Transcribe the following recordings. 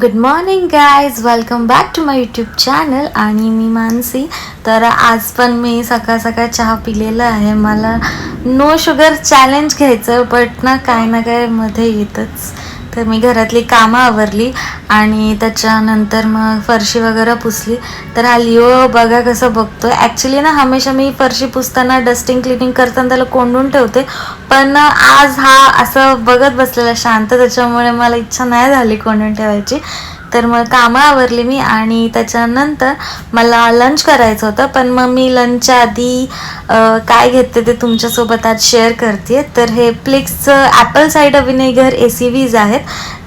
Good morning guys welcome back to my YouTube channel आणि मी मानसी. तर आज पण मी सकाळ सकाळ चहा पिलेला आहे. मला नो शुगर चॅलेंज घ्यायचं बट ना काय ना काय मध्ये येतच. तर मी घरातली कामं आवरली आणि त्याच्यानंतर मग फरशी वगैरे पुसली. तर हा लिओ बघा कसं बघतो ॲक्च्युली ना हमेशा मी फरशी पुसताना डस्टिंग क्लिनिंग करताना त्याला कोंडून ठेवते. पण आज हा असं बघत बसलेला शांत त्याच्यामुळे मला इच्छा नाही झाली कोंडून ठेवायची. तर मग कामं आवरली मी आणि त्याच्यानंतर मला लंच करायचं होतं. पण मग मी लंचच्या आधी काय घेते ते तुमच्यासोबत आज शेअर करते तर हे प्लिक्सचं apple cider vinegar A C Vs आहेत.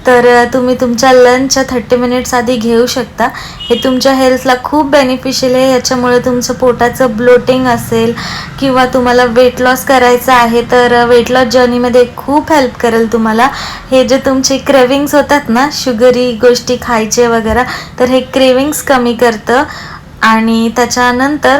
तर तुम्ही तुमच्या लंचच्या थर्टी मिनिट्स आधी घेऊ शकता. हे तुमच्या हेल्थला खूप बेनिफिशियल आहे. याच्यामुळे तुमचं पोटाचं ब्लोटिंग असेल किंवा तुम्हाला वेट लॉस करायचं आहे तर वेट लॉस जर्नीमध्ये खूप हेल्प करेल तुम्हाला. हे जे तुमचे क्रेविंग्स होतात ना शुगरी गोष्टी खायचे वगैरे तर हे क्रेविंग्स कमी करतं. आणि त्याच्यानंतर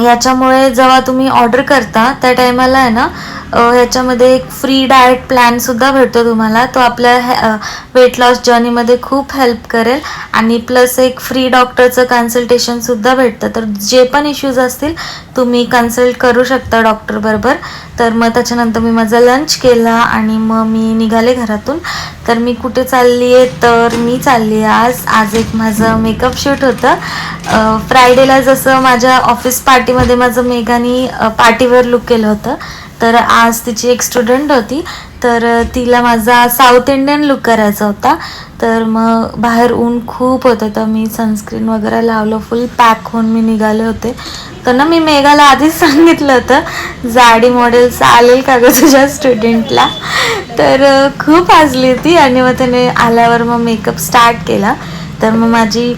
याच्यामुळे जेव्हा तुम्ही ऑर्डर करता त्या टायमाला आहे ना ह्याच्यामध्ये एक फ्री डाएट प्लॅनसुद्धा भेटतो तुम्हाला. तो आपल्या वेट लॉस जर्नीमध्ये खूप हेल्प करेल. आणि प्लस एक फ्री डॉक्टरचं कन्सल्टेशनसुद्धा भेटतं. तर जे पण इश्यूज असतील तुम्ही कन्सल्ट करू शकता डॉक्टरबरोबर तर मग त्याच्यानंतर मी माझा लंच केला आणि मग मी निघाले घरातून. तर मी कुठे चालली आहे तर मी चालली आहे आज. आज एक माझं मेकअप शूट होतं. फ्रायडेला जसं माझ्या ऑफिस पार्टीमध्ये माझं मेघानी पार्टीवर लुक केलं होतं. तर आज तिची एक स्टुडंट होती. तर तिला माझा साऊथ इंडियन लुक करायचा होता. तर मग बाहेर ऊन खूप होतं. तर मी सनस्क्रीन वगैरे लावलं. फुल पॅक होऊन मी निघाले होते. तर ना मी मेघाला आधीच सांगितलं होतं जाडी मॉडेल्स चालेल का गं तुझ्या स्टुडंटला तर खूप हसली होती आणि मग त्याने आल्यावर मग मेकअप स्टार्ट केला. तर मग माझी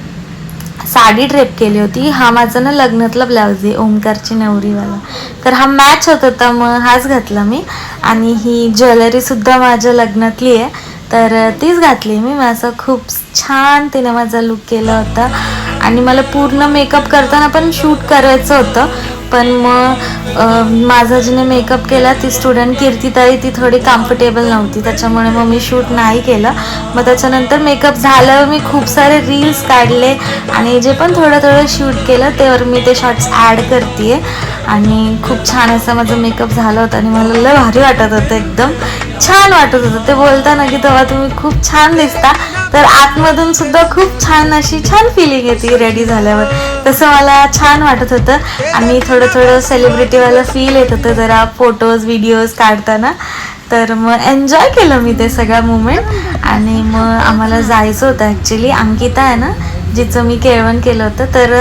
साडी ड्रेप केली होती. हा माझा ना लग्नातला ब्लाऊज आहे ओमकारची नवरीवाला. तर हा मॅच होत होता मग हाच घातला मी. आणि ही ज्वेलरीसुद्धा माझ्या लग्नातली आहे. तर तीच घातली मी. माझं खूप छान तिने माझा लुक केला होता. आणि मला पूर्ण मेकअप करताना पण शूट करायचं होतं. पण मग माझा जिने मेकअप केला ती स्टुडंट कीर्तीताई ती थोडी कम्फर्टेबल नव्हती. त्याच्यामुळे मग मी शूट नाही केलं. मग त्याच्यानंतर मेकअप झाल्यावर मी खूप सारे रील्स काढले आणि जे पण थोडं थोडं शूट केलं त्यावर मी ते शॉर्ट्स ॲड करते आणि खूप छान असं माझं मेकअप झालं होतं आणि मला लय भारी वाटत होतं एकदम. छान वाटत होतं. ते बोलताना की तेव्हा तुम्ही खूप छान दिसता. तर आतमधून सुद्धा खूप छान अशी छान फिलिंग येते रेडी झाल्यावर. तसं मला छान वाटत होतं. आणि थोडं थोडं सेलिब्रिटीवाला फील येत होतं जरा फोटोज व्हिडिओज काढताना. तर मग एन्जॉय केलं मी ते सगळ्या मुमेंट आणि मग आम्हाला जायचं होतं ॲक्च्युली अंकिता आहे ना जिचं मी केळवण केलं होतं. तर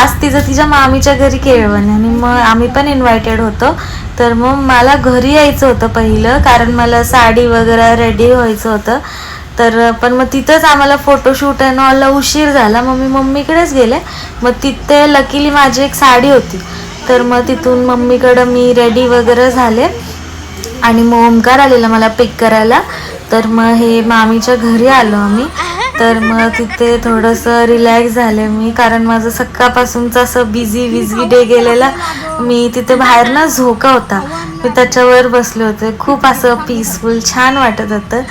आज तिचं तिच्या मामीच्या घरी केळवण आहे. आणि मग आम्ही पण इन्व्हायटेड होतो. तर मग मला घरी यायचं होतं पहिलं कारण मला साडी वगैरे रेडी व्हायचं होतं. तर पण मग तिथंच आम्हाला फोटोशूट आहे ना उशीर झाला. मग मी मम्मीकडेच गेले. मग तिथे लकीली माझी एक साडी होती. तर मग तिथून मम्मीकडं मी रेडी वगैरे झाले. आणि मग ओमकार आलेला मला पिक करायला. तर मग हे मामीच्या घरी आलो आम्ही. तर मग तिथे थोडंसं रिलॅक्स झाले मी कारण माझं सकाळपासूनचं असं बिझी विझी डे गेलेला मी तिथे बाहेर ना झोका होता. मी त्याच्यावर बसले होते. खूप असं पीसफुल छान वाटत होतं.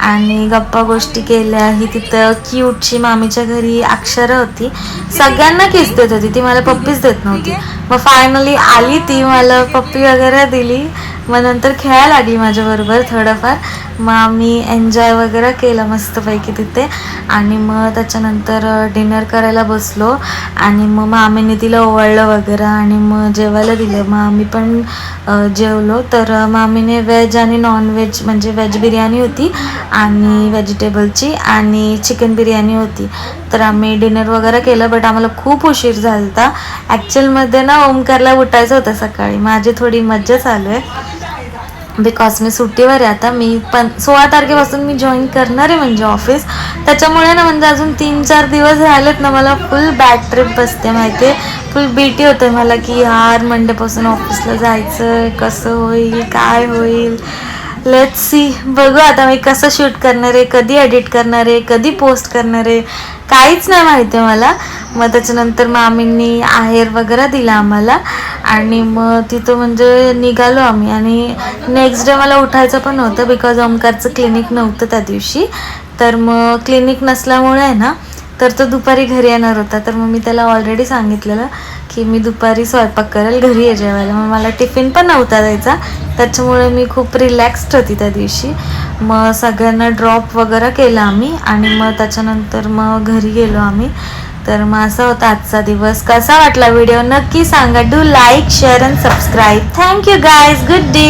आणि गप्पा गोष्टी केल्या. ही तिथं क्यूटची मामीच्या घरी अक्षरं होती. सगळ्यांना किस देत होती. ती मला पप्पीच देत नव्हती. मग फायनली आली ती मला पप्पी वगैरे दिली. मग नंतर खेळायला आली माझ्याबरोबर थोडंफार. मग आम्ही एन्जॉय वगैरे केलं मस्तपैकी तिथे. आणि मग त्याच्यानंतर डिनर करायला बसलो. आणि मग मामीने तिला ओवाळलं वगैरे आणि मग जेवायला दिलं. मग आम्ही पण जेवलो. तर मामीने व्हेज आणि नॉनव्हेज म्हणजे व्हेज बिर्याणी होती आणि व्हेजिटेबलची आणि चिकन बिर्याणी होती. तर आम्ही डिनर वगैरे केलं बट आम्हाला खूप उशीर झाला होता ॲक्च्युअलमध्ये ना ओमकारला उठायचं होतं सकाळी. माझी थोडी मज्जा चालू आहे. बिकॉज मी सुट्टीवर आहे. आता मी पण सोळा तारखेपासून मी जॉईन करणार आहे म्हणजे ऑफिस त्याच्यामुळे ना म्हणजे अजून तीन चार दिवस राहिलेत ना मला फुल बॅड ट्रिप बसते माहिती आहे फुल बीटी होते मला की यार मंडेपासून ऑफिसला जायचं कसं होईल काय होईल. लेट सी बघू आता मी कसं शूट करणार आहे कधी एडिट करणार आहे कधी पोस्ट करणार आहे. काहीच नाही माहिती आहे मला. मग त्याच्यानंतर मामींनी आहेर वगैरे दिला आम्हाला. आणि मग तिथं म्हणजे निघालो आम्ही. आणि नेक्स्ट डे मला उठायचं पण होतं बिकॉज ओमकारचं क्लिनिक नव्हतं त्या दिवशी. तर मग क्लिनिक नसल्यामुळे आहे ना तर तो दुपारी घरी येणार होता. तर मग मी त्याला ऑलरेडी सांगितलेलं की मी दुपारी स्वयंपाक करेल घरी ये जेवायला. मग मला टिफिन पण नव्हता द्यायचा. त्याच्यामुळे मी खूप रिलॅक्स्ड होती त्या दिवशी. मग सगळ्यांना ड्रॉप वगैरे केलं आम्ही आणि मग त्याच्यानंतर मग घरी गेलो आम्ही. तर मग असा होता आजचा दिवस. कसा वाटला व्हिडिओ नक्की सांगा. Do like share and subscribe thank you guys good day